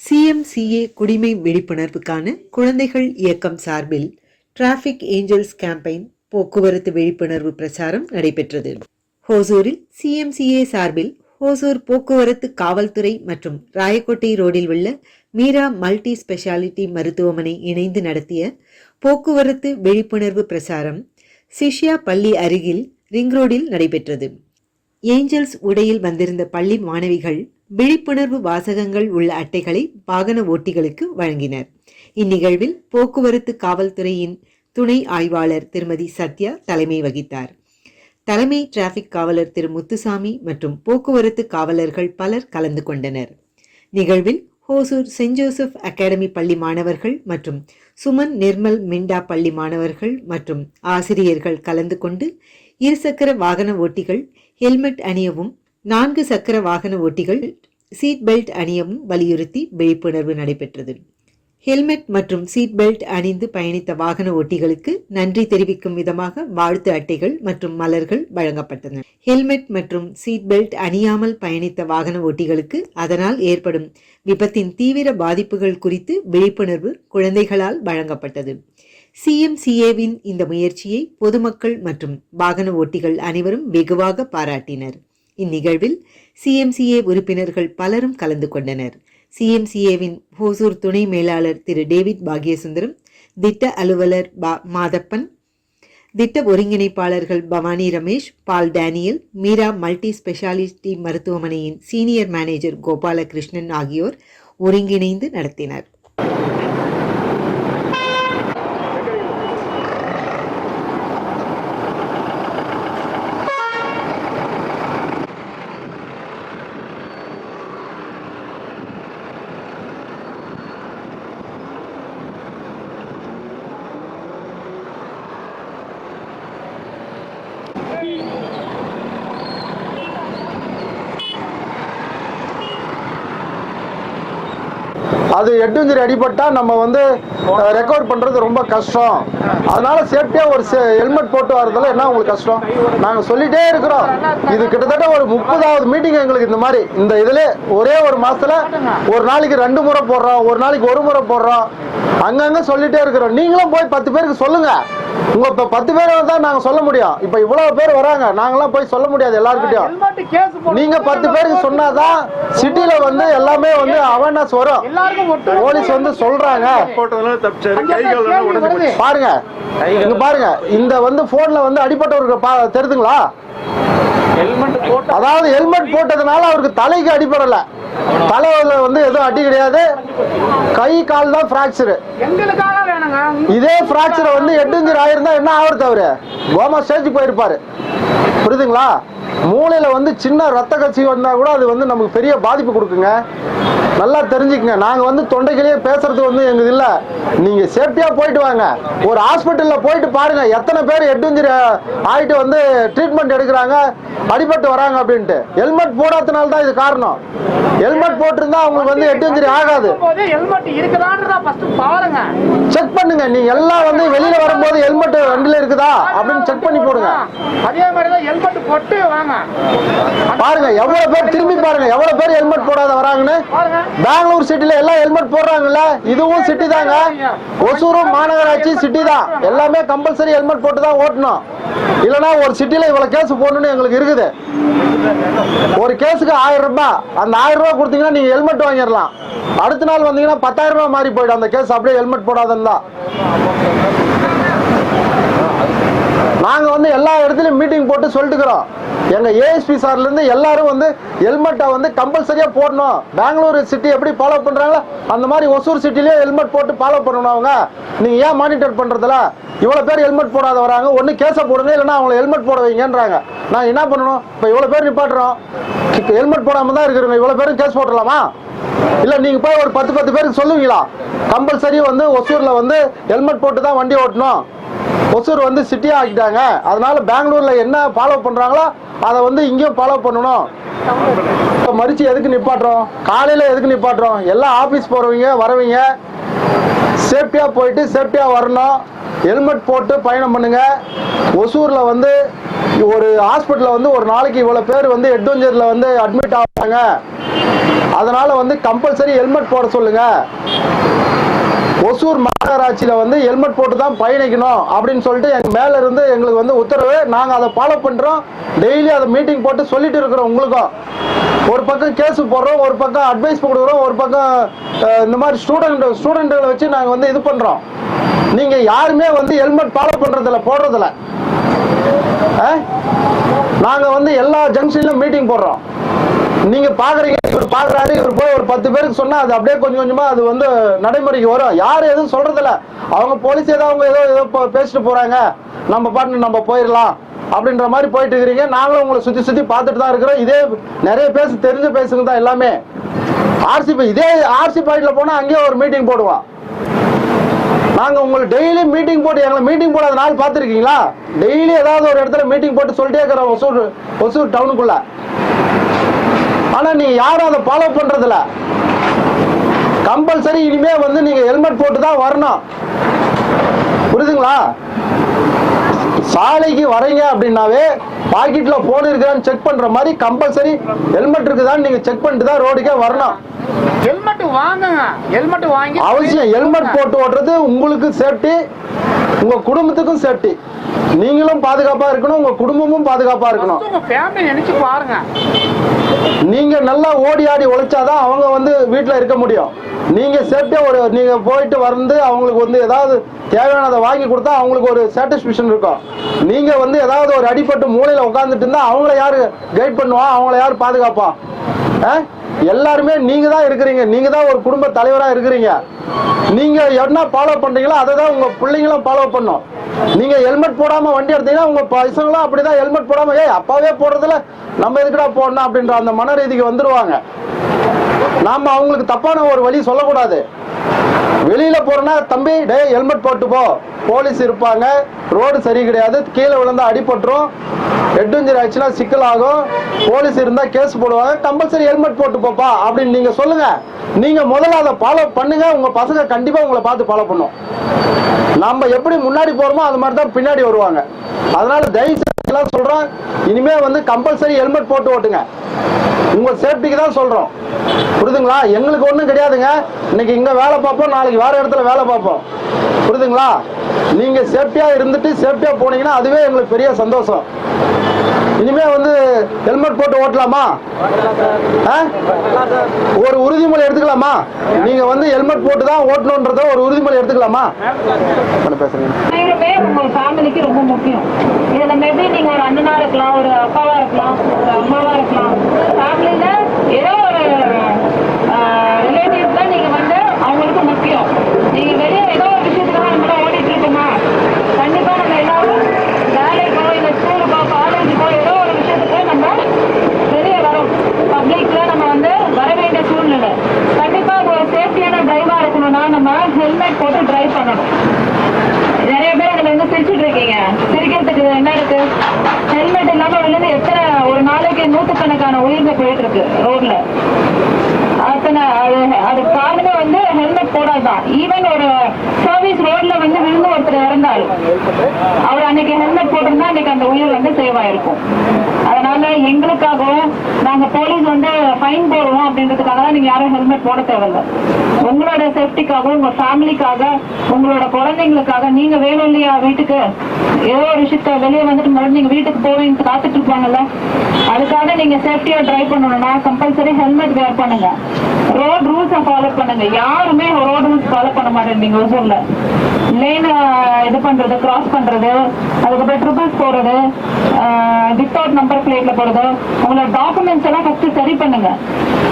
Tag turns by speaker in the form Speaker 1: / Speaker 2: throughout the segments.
Speaker 1: CMCA குடிமை விழிப்புணர்வுக்கான குழந்தைகள் இயக்கம் சார்பில் டிராஃபிக் ஏஞ்சல்ஸ் கேம்பெயின் போக்குவரத்து விழிப்புணர்வு பிரச்சாரம் நடைபெற்றது. ஹோசூரில் சிஎம்சிஏ சார்பில் ஹோசூர் போக்குவரத்து காவல்துறை மற்றும் ராயக்கோட்டை ரோடில் உள்ள மீரா மல்டி ஸ்பெஷாலிட்டி மருத்துவமனை இணைந்து நடத்திய போக்குவரத்து விழிப்புணர்வு பிரச்சாரம் சிஷ்யா பள்ளி அருகில் ரிங் ரோடில் நடைபெற்றது. ஏஞ்சல்ஸ் உடையில் வந்திருந்த பள்ளி மாணவிகள் விழிப்புணர்வு வாசகங்கள் உள்ள அட்டைகளை வாகன ஓட்டிகளுக்கு வழங்கினர். இந்நிகழ்வில் போக்குவரத்து காவல்துறையின் துணை ஆய்வாளர் திருமதி சத்யா தலைமை வகித்தார். தலைமை டிராஃபிக் காவலர் திரு முத்துசாமி மற்றும் போக்குவரத்து காவலர்கள் பலர் கலந்து கொண்டனர். நிகழ்வில் ஹோசூர் சென்ட் ஜோசப் அகாடமி பள்ளி மாணவர்கள் மற்றும் சுமன் நிர்மல் மிண்டா பள்ளி மாணவர்கள் மற்றும் ஆசிரியர்கள் கலந்து கொண்டு இருசக்கர வாகன ஓட்டிகள் ஹெல்மெட் அணியவும் நான்கு சக்கர வாகன ஓட்டிகள் சீட் பெல்ட் அணியவும் வலியுறுத்தி விழிப்புணர்வு நடைபெற்றது. ஹெல்மெட் மற்றும் சீட் பெல்ட் அணிந்து பயணித்த வாகன ஓட்டிகளுக்கு நன்றி தெரிவிக்கும் விதமாக வாழ்த்து அட்டைகள் மற்றும் மலர்கள் வழங்கப்பட்டன. ஹெல்மெட் மற்றும் சீட் பெல்ட் அணியாமல் பயணித்த வாகன ஓட்டிகளுக்கு அதனால் ஏற்படும் விபத்தின் தீவிர பாதிப்புகள் குறித்து விழிப்புணர்வு குழந்தைகளால் வழங்கப்பட்டது. சிஎம்சிஏவின் இந்த முயற்சியை பொதுமக்கள் மற்றும் வாகன ஓட்டிகள் அனைவரும் வெகுவாக பாராட்டினர். இந்நிகழ்வில் சிஎம்சிஏ உறுப்பினர்கள் பலரும் கலந்து கொண்டனர். சிஎம்சிஏவின் ஹோசூர் துணை மேலாளர் திரு டேவிட் பாக்யசுந்தரம் திட்ட அலுவலர் பா மாதப்பன் திட்ட ஒருங்கிணைப்பாளர்கள் Bhavani Ramesh Paul Daniel Meera multi speciality மருத்துவமனையின் சீனியர் மேனேஜர் கோபாலகிருஷ்ணன் ஆகியோர் ஒருங்கிணைந்து நடத்தினர்.
Speaker 2: அது எட்டு இன்ஜரி அடிபட்டா நம்ம வந்து ரெக்கவர் பண்றது ரொம்ப கஷ்டம். அதனால சேஃப்டியா ஒரு ஹெல்மெட் போட்டு வரதுல என்ன உங்களுக்கு கஷ்டம்? நாங்க சொல்லிட்டே இருக்கிறோம். இது கிட்டத்தட்ட ஒரு முப்பதாவது மீட்டிங் எங்களுக்கு இந்த மாதிரி. இந்த இதுல ஒரே ஒரு மாசத்துல ஒரு நாளைக்கு ரெண்டு முறை போடுறோம் ஒரு நாளைக்கு ஒரு முறை போடுறோம். அங்கங்க சொல்லிட்டே இருக்கிறோம். நீங்களும் போய் பத்து பேருக்கு சொல்லுங்க. உங்க இப்ப பத்து பேர் தான் நாங்க சொல்ல முடியும். இப்ப இவ்வளவு பேர் வராங்க. நாங்களாம் போய் சொல்ல முடியாது எல்லாருக்கிட்டையும் நீங்க பத்து பேருக்கு சொன்னாதான் சிட்டில வந்து எல்லாமே வந்து அவேர்னஸ் வரும். போலீஸ் வந்து சொல்றாங்க. பாருங்க. இங்க பாருங்க. இந்த வந்து போன்ல வந்து அடிபட்டவருக்கு பா- தெரியுதுங்களா
Speaker 3: ஹெல்மெட் போட்டு
Speaker 2: அதாவது ஹெல்மெட் போட்டதுனால அவருக்கு தலைக்கு அடிபடல. தலையில வந்து எதுவும் அடி கிடையாது. கை கால் தான் பிராக்சர் இதே பிராக்சர் வந்து எட்டுஞ்சர் ஆயிருந்தா என்ன ஆகுறது அவரு? கோமா ஸ்டேஜ் போயிருப்பாரு. புரியுதுங்களா? மூளையில வந்து சின்ன ரத்த கட்சி வந்தா கூட அது வந்து நமக்கு பெரிய பாதிப்பு கொடுக்குங்க. நல்லா தெரிஞ்சுக்கங்க. நாங்க வந்து தொண்டைக்கிலேயே பேசுறது வந்து எங்க இல்ல. நீங்க சேஃப்டியா போயிட்டு வாங்க. ஒரு ஹாஸ்பிட்டல்ல போயிட்டு பாருங்க. எத்தனை பேர் இன்ஜரி ஆயிட்டு வந்து ட்ரீட்மெண்ட் எடுக்கிறாங்க அடிபட்டு வராங்க அப்படின்ட்டு. ஹெல்மெட் போடாதனால தான் இது காரணம். ஹெல்மெட் போட்டிருந்தா அவங்களுக்கு வந்து எட்டு இன்ஜரி ஆகாது. செக் பண்ணுங்க. நீங்க எல்லாம் வந்து வெளியில வரும்போது ஹெல்மெட் வண்டியில இருக்குதா? அப்படின்னு செக் பண்ணி போடுங்க.
Speaker 3: அதே மாதிரி தான் ஹெல்மெட் போட்டு வாங்க.
Speaker 2: பாருங்க. எவ்வளவு பேர் திரும்பி பாருங்க. எவ்வளவு பேர் ஹெல்மெட் போடாத வராங்கன்னு.
Speaker 3: பாருங்க.
Speaker 2: பெங்களூர் சிட்டில எல்லாம் ஹெல்மெட் போடுறாங்கல்ல? இதுவும் சிட்டி தாங்க. ஒசூரும் மாநகராட்சி சிட்டி தான். எல்லாமே கம்பல்சரி ஹெல்மெட் போட்டு தான் ஓட்டணும். இல்லைனா ஒரு சிட்டியில் இவ்வளோ கேஸ் போடணும்னு எங்களுக்கு இருக்குது. ஒரு கேஸுக்கு ஆயிரம் ரூபாய். அந்த ஆயிரம் ரூபாய் கொடுத்தீங்கன்னா நீங்கள் ஹெல்மெட் வாங்கிடலாம். அடுத்த நாள் வந்தீங்கன்னா பத்தாயிரம் ரூபாய் மாறி போயிடும். அந்த கேஸ் அப்படியே ஹெல்மெட் போடாதன்னா நாங்க வந்து எல்லா இடத்துலயும் மீட்டிங் போட்டு சொல்லிட்டுக்கிறோம். எங்க ஏஎஸ்பி சார்ல இருந்து எல்லாரும் வந்து ஹெல்மெட்டை வந்து கம்பல்சரியா போடணும். பெங்களூர் சிட்டி எப்படி ஃபாலோ பண்றாங்களோ அந்த மாதிரி ஒசூர் சிட்டிலயே ஹெல்மெட் போட்டு ஃபாலோ பண்ணணும் அவங்க. நீங்க ஏன் மானிட்டர் பண்றதுல இவ்வளவு பேர் ஹெல்மெட் போடாத வராங்க. ஒண்ணு கேஸை போடுங்க இல்லைன்னா அவங்களை ஹெல்மெட் போட வைங்கன்றாங்க. நான் என்ன பண்ணணும்? இப்ப இவ்வளவு பேர் நிப்பாட்டுறோம். ஹெல்மெட் போடாம தான் இருக்கிறவங்க இவ்வளவு பேரும் கேஸ் போட்டுடலாமா இல்ல நீங்க போய் ஒரு பத்து பத்து பேருக்கு சொல்லுவீங்களா? கம்பல்சரி வந்து ஒசூர்ல வந்து ஹெல்மெட் போட்டு தான் வண்டி ஓட்டணும். ஒசூர் வந்து சிட்டியாக ஆக்கிட்டாங்க. அதனால பெங்களூரில் என்ன ஃபாலோ பண்ணுறாங்களோ அதை வந்து இங்கேயும் ஃபாலோ பண்ணணும். இப்போ மறிச்சு எதுக்கு நிப்பாட்டுறோம்? காலையில் எதுக்கு நிப்பாட்டுறோம்? எல்லாம் ஆஃபீஸ் போகிறவங்க வரவங்க சேஃப்டியாக போயிட்டு சேஃப்டியாக வரணும். ஹெல்மெட் போட்டு பயணம் பண்ணுங்கள் ஒசூரில் வந்து ஒரு ஹாஸ்பிட்டலில் வந்து ஒரு நாளைக்கு இவ்வளோ பேர் வந்து எட்வெஞ்சரில் வந்து அட்மிட் ஆகுறாங்க. அதனால் வந்து கம்பல்சரி ஹெல்மெட் போட சொல்லுங்கள் ஒசூர் மாநகராட்சியில வந்து ஹெல்மெட் போட்டு தான் பயணிக்கணும் அப்படின்னு சொல்லிட்டு எங்க மேல இருந்து எங்களுக்கு வந்து உத்தரவு. நாங்க அதை ஃபாலோ பண்றோம். டெய்லி அதை மீட்டிங் போட்டு சொல்லிட்டு இருக்கிறோம் உங்களுக்கும். ஒரு பக்கம் கேஸ் போடுறோம் ஒரு பக்கம் அட்வைஸ் கொடுக்குறோம் ஒரு பக்கம் இந்த மாதிரி ஸ்டூடெண்ட் ஸ்டூடெண்ட்களை வச்சு நாங்க வந்து இது பண்றோம். நீங்க யாருமே வந்து ஹெல்மெட் ஃபாலோ பண்றதில்ல போடுறதில்ல. அஹ்? நாங்க வந்து எல்லா ஜங்ஷன்லயும் மீட்டிங் போடுறோம். நீங்க பாக்குறீங்க இவர் பாக்குறாரு இவர் போய் ஒரு பத்து பேருக்கு சொன்னா அது அப்படியே கொஞ்சம் கொஞ்சமா அது வந்து நடைமுறைக்கு வரும். யாரும் எதுவும் சொல்றதில்ல. அவங்க போலீஸ் ஏதோ அவங்க ஏதோ ஏதோ பேசிட்டு போறாங்க. நம்ம பாட்டு நம்ம போயிடலாம் அப்படின்ற மாதிரி போயிட்டு இருக்கிறீங்க. நாங்களும் உங்களை சுத்தி சுத்தி பார்த்துட்டு தான் இருக்கிறோம். இதே நிறைய பேச தெரிஞ்ச பேசுங்க தான் எல்லாமே. ஆர்சிபி இதே ஆர்சி பாயிண்ட்ல போனா அங்கேயே ஒரு மீட்டிங் போடுவோம் நாங்க உங்களுக்கு டெய்லி மீட்டிங் போட்டு எங்களை மீட்டிங் போடாத நாள் பார்த்துருக்கீங்களா? டெய்லி ஏதாவது ஒரு இடத்துல மீட்டிங் போட்டு சொல்லிட்டே இருக்கிறோம் ஒசூர் ஒசூர் டவுனுக்குள்ள ஆனா நீங்க யாரும் அதை ஃபாலோ பண்றதில்ல. கம்பல்சரி இனிமே வந்து நீங்க ஹெல்மெட் போட்டு தான் வரணும். புரியுதுங்களா? சாலைக்கு வரீங்க அப்படின்னாவே பாக்கெட்ல போன் இருக்கான்னு செக் பண்ற மாதிரி கம்பல்சரி ஹெல்மெட் இருக்குதான்னு நீங்க செக் பண்ணிட்டு தான் ரோடுக்கே வரணும்.
Speaker 3: ஹெல்மெட் வாங்குங்க. ஹெல்மெட் வாங்கி
Speaker 2: அவசியம் ஹெல்மெட் போட்டு ஓட்டுறது உங்களுக்கு சேஃப்டி உங்க குடும்பத்துக்கும் சேஃப்டி நீங்களும் பாதுகாப்பா இருக்கணும் உங்க குடும்பமும் பாதுகாப்பா இருக்கணும்.
Speaker 3: நினைச்சு பாருங்க.
Speaker 2: நீங்க நல்லா ஓடி ஆடி உழைச்சாதான் அவங்க வந்து வீட்டுல இருக்க முடியும். நீங்க சேஃப்டியா ஒரு நீங்க போயிட்டு வந்து அவங்களுக்கு வந்து ஏதாவது தேவையானதை வாங்கி கொடுத்தா அவங்களுக்கு ஒரு சாட்டிஸ்ஃபேக்ஷன் இருக்கும். நீங்க வந்து ஏதாவது ஒரு அடிபட்டு மூலையில உட்காந்துட்டு இருந்தா அவங்கள யாரு கைட் பண்ணுவா? அவங்கள யாரு பாதுகாப்பா? ஆ? எல்லாருமே நீங்க தான் இருக்கிறீங்க. நீங்க தான் ஒரு குடும்ப தலைவரா இருக்கிறீங்க. நீங்க என்ன ஃபாலோ பண்றீங்களோ அதை தான் உங்க பிள்ளைங்களும் ஃபாலோ பண்ணும். நீங்க ஹெல்மெட் போடாம வண்டி எடுத்தீங்கன்னா உங்க பசங்களும் அப்படிதான் ஹெல்மெட் போடாம ஏய் அப்பாவே போடுறதுல நம்ம எதுக்குடா போடணும்? அப்படின்ற அந்த மன ரீதிக்கு வந்துருவாங்க. நாம அவங்களுக்கு தப்பான ஒரு வழி சொல்லக்கூடாது. வெளியில போறேன்னா தம்பி டே ஹெல்மெட் போட்டு போ. போலீஸ் இருப்பாங்க. ரோடு சரி கிடையாது. கீழே விழுந்தா அடிபட்டுரும். ஹெட் இன்ஜரி ஆச்சுன்னா சிக்கல் ஆகும். போலீஸ் இருந்தா கேஸ் போடுவாங்க. கம்பல்சரி ஹெல்மெட் போட்டு போப்பா. அப்படின்னு நீங்க சொல்லுங்க. நீங்க முதல்ல அதை ஃபாலோ பண்ணுங்க. உங்க பசங்க கண்டிப்பா உங்களை பார்த்து ஃபாலோ பண்ணும். நம்ம எப்படி முன்னாடி போறோமோ அது மாதிரி தான் பின்னாடி வருவாங்க. அதனால தயவுசெய்து எல்லாம் சொல்றோம். இனிமே வந்து கம்பல்சரி ஹெல்மெட் போட்டு ஓட்டுங்க. உங்க சேஃப்டிக்கு தான் சொல்றோம். புரியுதுங்களா எங்களுக்கு ஒன்றும் கிடையாதுங்க. இன்னைக்கு இங்க வேலை பார்ப்போம் நாளைக்கு வேற இடத்துல வேலை பார்ப்போம். புரியுதுங்களா நீங்க சேஃப்டியா இருந்துட்டு சேஃப்டியா போனீங்கன்னா அதுவே எங்களுக்கு பெரிய சந்தோஷம். இனிமே வந்து ஹெல்மெட் போட்டு ஓட்டலாமா? ஆ? ஒரு உறுதிமொழி எடுத்துக்கலாமா? நீங்க வந்து ஹெல்மெட் போட்டு தான் ஓட்டணுன்றத ஒரு உறுதிமொழி எடுத்துக்கலாமா? என்ன பேசுறீங்க?
Speaker 4: உங்க ஃபேமிலிக்கு ரொம்ப முக்கியம். இதுல மேபி நீங்க ஒரு அண்ணனா இருக்கலாம் ஒரு அப்பாவா இருக்கலாம் ஒரு அம்மாவா இருக்கலாம். ஃபேமிலில ஏதோ ஒரு ரிலேட்டிவ்ஸ் தான் நீங்க வந்து அவங்களுக்கு முக்கியம் நீங்க வெளியே ஏதோ ஒரு விஷயத்துக்காக நம்ம கூட ஓடிட்டு இருக்கோமா கண்டிப்பா நம்ம எல்லாரும் வேலைக்கோ இல்ல ஸ்கூலுக்கோ காலேஜுக்கோ ஏதோ ஒரு விஷயத்துக்கு நம்ம வெளியே வரோம் பப்ளிக்ல நம்ம வந்து வர வேண்டிய சூழ்நிலை கண்டிப்பா அது ஒரு சேஃப்டியான டிரைவா இருக்கணும்னா நம்ம ஹெல்மெட் போட்டு டிரைவ் பண்ணணும் நிறைய பேர் அதுல வந்து சிரிச்சிட்டு இருக்கீங்க சிரிக்கிறதுக்கு என்ன இருக்கு ஹெல்மெட் இல்லாம விழுந்து எத்தனை ஒரு நாளைக்கு நூத்துக்கணக்கான உயிர்கள் போயிட்டு இருக்கு ரோட்ல அத்தனை அது அது காரணமே வந்து ஹெல்மெட் போடாதான் ஈவன் ஒரு சர்வீஸ் ரோட்ல வந்து விழுந்து ஒருத்தர் இறந்தாலும் அவர் அன்னைக்கு ஹெல்மெட் போட்டிருந்தா அன்னைக்கு அந்த உயிர் வந்து சேவ் ஆயிருக்கும் அதனால எங்களுக்காகவும் நாங்க போலீஸ் வந்து ஃபைன் போடுவோம் அப்படின்றதுக்காக தான் நீங்க யாரும் ஹெல்மெட் போட தேவையில்ல. உங்களோட சேஃப்டிக்காகவும் உங்க ஃபேமிலிக்காக உங்களோட குழந்தைங்களுக்காக நீங்க வேணும் இல்லையா வீட்டுக்கு? ஏதோ ஒரு விஷயத்த வெளியே வந்துட்டு மறுபடியும் நீங்க வீட்டுக்கு போவீங்க காத்துட்டு இருப்பாங்கல்ல? அதுக்காக நீங்க சேஃப்டியா டிரைவ் பண்ணணும்னா கம்பல்சரி ஹெல்மெட் வேர் பண்ணுங்க. ரோட் ரூல்ஸை ஃபாலோ பண்ணுங்க. யாருமே ரோட் ரூல்ஸ் ஃபாலோ பண்ண மாட்டேங்க ஒசூர்ல லேன் இது பண்றது கிராஸ் பண்றது அதுக்கப்புறம் ட்ரிபிள்ஸ் போறது வித்தவுட் நம்பர் பிளேட்ல போறது உங்களோட டாக்குமெண்ட்ஸ் எல்லாம் ஃபர்ஸ்ட் சரி பண்ணுங்க.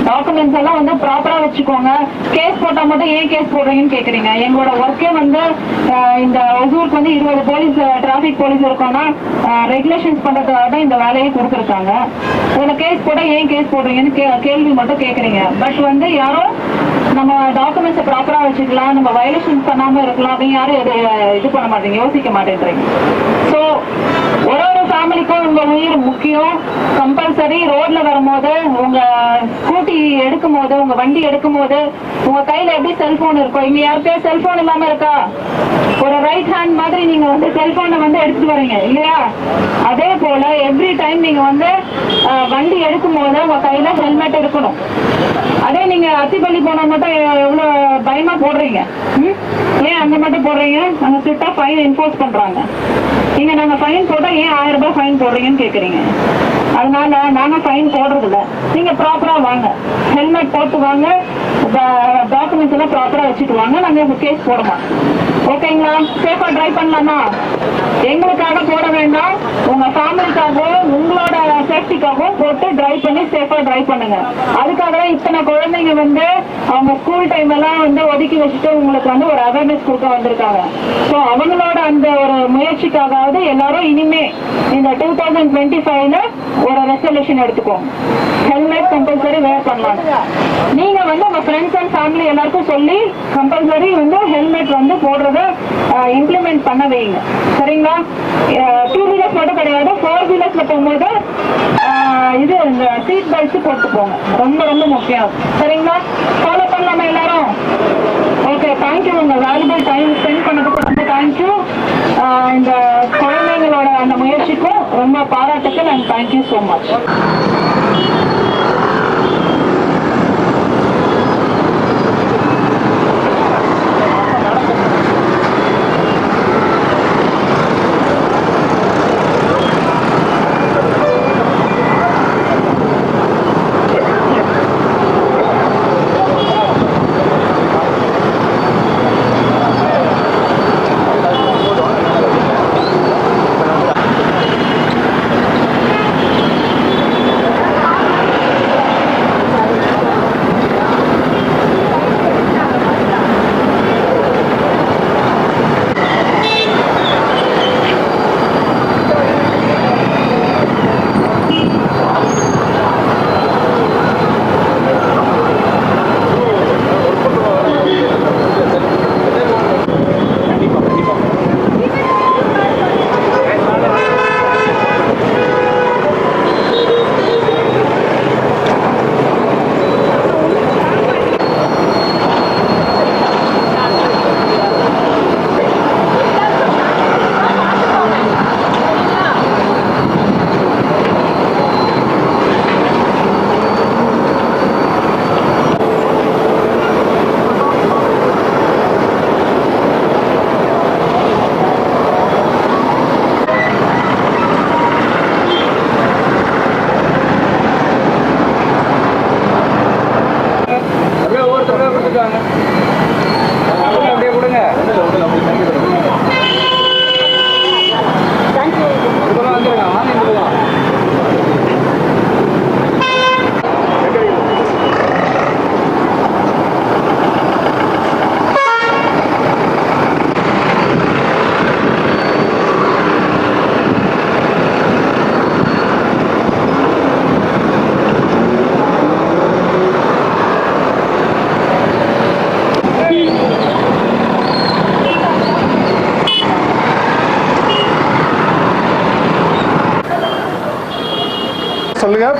Speaker 4: டாக்குமெண்ட்ஸ் எல்லாம் வந்து ப்ராப்பரா வச்சுக்கோங்க. கேஸ் போட்டா மட்டும் ஏன் கேஸ் போடுறீங்கன்னு கேக்குறீங்க. எங்களோட ஒர்க்கே வந்து இந்த ஒசூருக்கு வந்து இருபது போலீஸ் டிராபிக் போலீஸ் இருக்கோம்னா ரெகுலேஷன்ஸ் பண்றதுக்காக தான் இந்த வேலையை கொடுத்துருக்காங்க. உங்களை கேஸ் போட ஏன் கேஸ் போடுறீங்கன்னு கே- கேள்வி மட்டும் கேக்குறீங்க. பட் வந்து யாரும் நம்ம டாக்குமெண்ட்ஸை ப்ராப்பரா வச்சுக்கலாம் நம்ம வயலேஷன் பண்ணாம இருக்கலாம் அப்படின்னு யாரும் இது பண்ண மாட்டேங்க யோசிக்க மாட்டேன்றீங்க ஸோ ஒரு ஒரு ஃபேமிலிக்கும் உங்க உயிர் முக்கியம். கம்பல்சரி ரோட்ல வரும்போது உங்க ஸ்கூட்டி எடுக்கும் போது உங்க வண்டி எடுக்கும் போது உங்க கையில எப்படி செல்போன் இருக்கும் இங்க யாருக்கே செல்போன் இல்லாம இருக்கா? ஒரு ரைட் ஹேண்ட் மாதிரி நீங்க வந்து செல்போனை வந்து எடுத்துட்டு வரீங்க இல்லையா? அதே போல எவ்ரி டைம் நீங்க வந்து வண்டி எடுக்கும் போது உங்க கையில ஹெல்மெட் இருக்கணும். அதே நீங்க அத்திப்பள்ளி போனா மட்டும் எவ்வளவு பயமா போடுறீங்க? ம்? ஏன் அந்த மட்டும் போடுறீங்க? அங்க ஸ்ட்ரிக்டா ஃபைன் இம்போஸ் பண்றாங்க. நீங்க நாங்க ஃபைன் போட்டா ஏன் ஆயிரம் ரூபாய் ஃபைன் போடுறீங்கன்னு கேக்குறீங்க? அதனால நாங்க ஃபைன் போடுறது இல்ல நீங்க ப்ராப்பரா வாங்க. ஹெல்மெட் போட்டு வாங்க. டாக்குமெண்ட்ஸ் எல்லாம் ப்ராப்பரா வச்சுட்டு வாங்க. நாங்க கேஸ் போடுமா ஓகேங்களா? சேஃபா டிரைவ் பண்ணலாமா? எங்களுக்காக போட வேண்டாம். உங்க ஃபேமிலிக்காகவும் உங்களோட சேஃப்டிக்காகவும் போட்டு டிரைவ் பண்ணி சேஃபா டிரைவ் பண்ணுங்க. அதுக்காக தான் இத்தனை குழந்தைங்க வந்து அவங்க ஸ்கூல் டைம் எல்லாம் வந்து ஒதுக்கி வச்சுட்டு உங்களுக்கு வந்து ஒரு அவேர்னஸ் கொடுக்க வந்திருக்காங்க. ஸோ அவங்களோட அந்த ஒரு முயற்சிக்காகவாவது எல்லாரும் இனிமே இந்த டூ தௌசண்ட் டுவெண்ட்டி ஃபைவ்ல ஒரு ரெசல்யூஷன் எடுத்துக்கோங்க ஹெல்மெட் கம்பல்சரி வேர் பண்ணலாம். நீங்க வந்து உங்க ஃப்ரெண்ட்ஸ் அண்ட் ஃபேமிலி எல்லாருக்கும் சொல்லி கம்பல்சரி வந்து ஹெல்மெட் வந்து போடுறத இம்ப்ளிமெண்ட் பண்ண வைங்க சரிங்களா? டூ வீலர்ஸ் மட்டும் கிடையாது ஃபோர் வீலர்ஸ்ல போகும்போது இது இந்த சீட் பெல்ட்ஸ் போட்டு போங்க. ரொம்ப ரொம்ப முக்கியம். சரிங்களா? ஃபாலோ பண்ணலாமா எல்லாரும்? ஓகே தேங்க்யூ உங்க வேல்யூபிள் டைம் ஸ்பெண்ட் பண்ணதுக்கு ரொம்ப தேங்க்யூ இந்த குழந்தைங்களோட அந்த முயற்சிக்கும் ரொம்ப பாராட்டுக்கு நாங்கள் தேங்க்யூ ஸோ மச்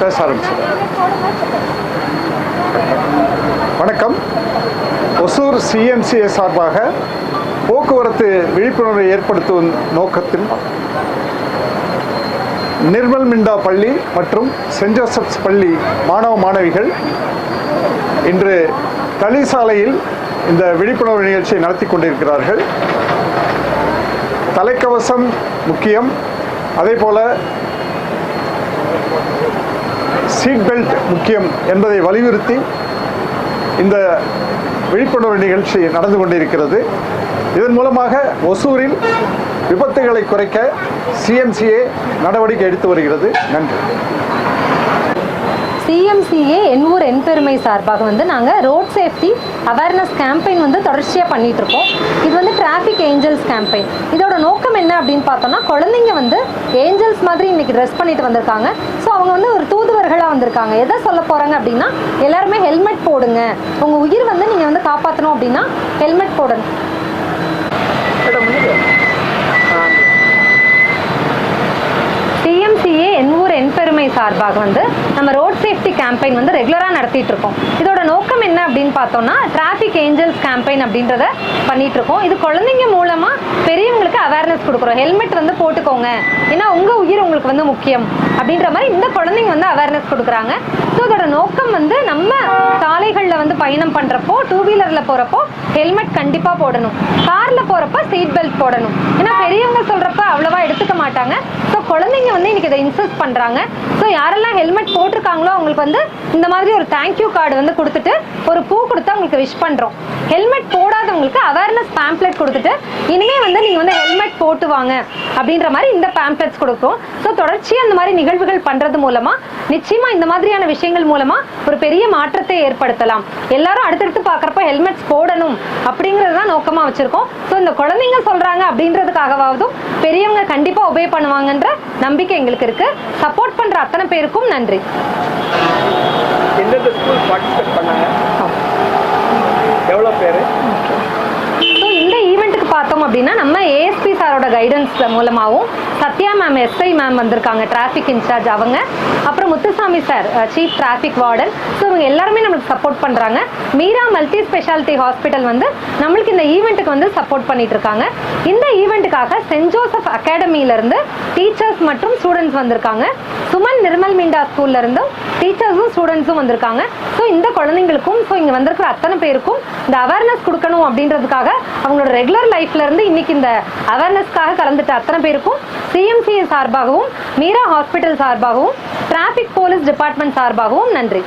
Speaker 5: பேச ஆரம்பிச்சு வணக்கம். ஒசூர் சிஎம்சிஏ சார்பாக போக்குவரத்து விழிப்புணர்வை ஏற்படுத்தும் நோக்கத்தில் நிர்மல் மிண்டா பள்ளி மற்றும் சென்ட் ஜோசப்ஸ் பள்ளி மாணவ மாணவிகள் இன்று தளி சாலையில் இந்த விழிப்புணர்வு நிகழ்ச்சியை நடத்தி கொண்டிருக்கிறார்கள். தலைக்கவசம் முக்கியம். அதே போல சீட் பெல்ட் முக்கியம் என்பதை வலியுறுத்தி இந்த விழிப்புணர்வு நிகழ்ச்சி நடந்து கொண்டிருக்கிறது. இதன் மூலமாக ஒசூரில் விபத்துகளை குறைக்க சிஎம்சிஏ நடவடிக்கை எடுத்து வருகிறது. நன்றி.
Speaker 6: சிஎம்சிஏ என் ஊர் என் பெருமை சார்பாக வந்து நாங்கள் ரோட் சேஃப்டி அவேர்னஸ் கேம்பெயின் வந்து தொடர்ச்சியாக பண்ணிட்டு இருக்கோம் இது வந்து டிராஃபிக் ஏஞ்சல்ஸ் கேம்பெயின் இதோட நோக்கம் என்ன அப்படின்னு பார்த்தோம்னா குழந்தைங்க வந்து ஏஞ்சல்ஸ் மாதிரி இன்னைக்கு ட்ரெஸ் பண்ணிட்டு வந்திருக்காங்க. ஸோ அவங்க வந்து ஒரு தூதுவர்களாக வந்திருக்காங்க. எதை சொல்ல போகிறாங்க அப்படின்னா எல்லாருமே ஹெல்மெட் போடுங்க. உங்கள் உயிர் வந்து நீங்கள் வந்து காப்பாற்றணும் அப்படின்னா ஹெல்மெட் போடணும். என் ஊர் என் பெருமை சார்பாக வந்து நம்ம ரோட் சேஃப்டி கேம்பெயின் வந்து ரெகுலராக நடத்திட்டு இருக்கோம். இதோட நோக்கம் அப்படின்னு பார்த்தோம்னா டிராஃபிக் ஏஞ்சல்ஸ் கேம்பெயின் அப்படின்றத பண்ணிட்டு இருக்கோம் இது குழந்தைங்க மூலமா பெரியவங்களுக்கு அவேர்னஸ் கொடுக்குறோம். ஹெல்மெட் வந்து போட்டுக்கோங்க. ஏன்னா உங்க உயிர் உங்களுக்கு வந்து முக்கியம். அப்படின்ற மாதிரி இந்த குழந்தைங்க வந்து அவேர்னஸ் கொடுக்குறாங்க. ஸோ இதோட நோக்கம் வந்து நம்ம சாலைகளில் வந்து பயணம் பண்றப்போ டூ வீலர்ல போறப்போ ஹெல்மெட் கண்டிப்பா போடணும். கார்ல போறப்ப சீட் பெல்ட் போடணும். ஏன்னா பெரியவங்க சொல்றப்ப அவ்வளவா எடுத்துக்க மாட்டாங்க. ஸோ குழந்தைங்க வந்து இன்னைக்கு இதை இன்சிஸ்ட் பண்றாங்க. ஸோ யாரெல்லாம் ஹெல்மெட் போட்டிருக்காங்களோ அவங்களுக்கு வந்து இந்த மாதிரி ஒரு தேங்க்யூ கார்டு வந்து கொடுத்துட்டு ஒரு பூ கொடுத்து அவங்களுக்கு விஷ் பண்றோம். ஹெல்மெட் போடாதவங்களுக்கு அவேர்னஸ் பேம்ப்ளெட் கொடுத்துட்டு இனிமே வந்து நீங்க வந்து ஹெல்மெட் போட்டு வாங்க அப்படின்ற மாதிரி இந்த பேம்ப்ளெட்ஸ் கொடுக்கும் ஸோ தொடர்ச்சியாக அந்த மாதிரி நிகழ்வுகள் பண்றது மூலமா நிச்சயமா இந்த மாதிரியான விஷயங்கள் மூலமா ஒரு பெரிய மாற்றத்தை ஏற்படுத்தலாம். எல்லாரும் அடுத்தடுத்து பார்க்கறப்ப ஹெல்மெட்ஸ் போடணும் அப்படிங்கிறது தான் நோக்கமா வச்சிருக்கோம். ஸோ இந்த குழந்தைங்க சொல்றாங்க அப்படின்றதுக்காகவாவதும் பெரியவங்க கண்டிப்பா ஒபே பண்ணுவாங்கன்ற நம்பிக்கை எங்களுக்கு இருக்கு. சப்போர்ட் பண்ற அத்தனை பேருக்கும் நன்றி.
Speaker 7: எந்தெந்த ஸ்கூல் பார்ட்டிசிபேட் பண்ணாங்க? எவ்வளோ பேர்?
Speaker 6: பார்த்தோம் அப்படின்னா நம்ம ஏஎஸ்பி சாரோட கைடன்ஸ் மூலமாகவும் சத்யா மேம் எஸ்ஐ மேம் வந்திருக்காங்க டிராஃபிக் இன்சார்ஜ் அவங்க. அப்புறம் Muthusamy sir chief traffic warden so இவங்க எல்லாருமே நம்மளுக்கு சப்போர்ட் பண்ணுறாங்க மீரா மல்டி ஸ்பெஷாலிட்டி ஹாஸ்பிட்டல் வந்து நம்மளுக்கு இந்த ஈவெண்ட்டுக்கு வந்து சப்போர்ட் பண்ணிட்டு இருக்காங்க. இந்த ஈவெண்ட்டுக்காக சென்ட் ஜோசப் அகாடமியிலேருந்து டீச்சர்ஸ் மற்றும் ஸ்டூடெண்ட்ஸ் வந்திருக்காங்க. சுமன் நிர்மல் மீண்டா ஸ்கூல்ல இருந்தும் டீச்சர்ஸும் ஸ்டூடெண்ட்ஸும் வந்திருக்காங்க. ஸோ இந்த குழந்தைங்களுக்கும் ஸோ இங்கே வந்திருக்கிற அத்தனை பேருக்கும் இந்த அவேர்னஸ் கொடுக்கணும் அப்படின்றதுக்காக அவங்களோட ரெகுலர் லைஃப் இருந்து இன்னைக்கு இந்த அவேர்னஸ்க்காக கலந்துட்ட அத்தனை பேருக்கும் சிஎம்சி சார்பாகவும் மீரா ஹாஸ்பிட்டல் சார்பாகவும் டிராஃபிக் போலீஸ் டிபார்ட்மெண்ட் சார்பாகவும் நன்றி.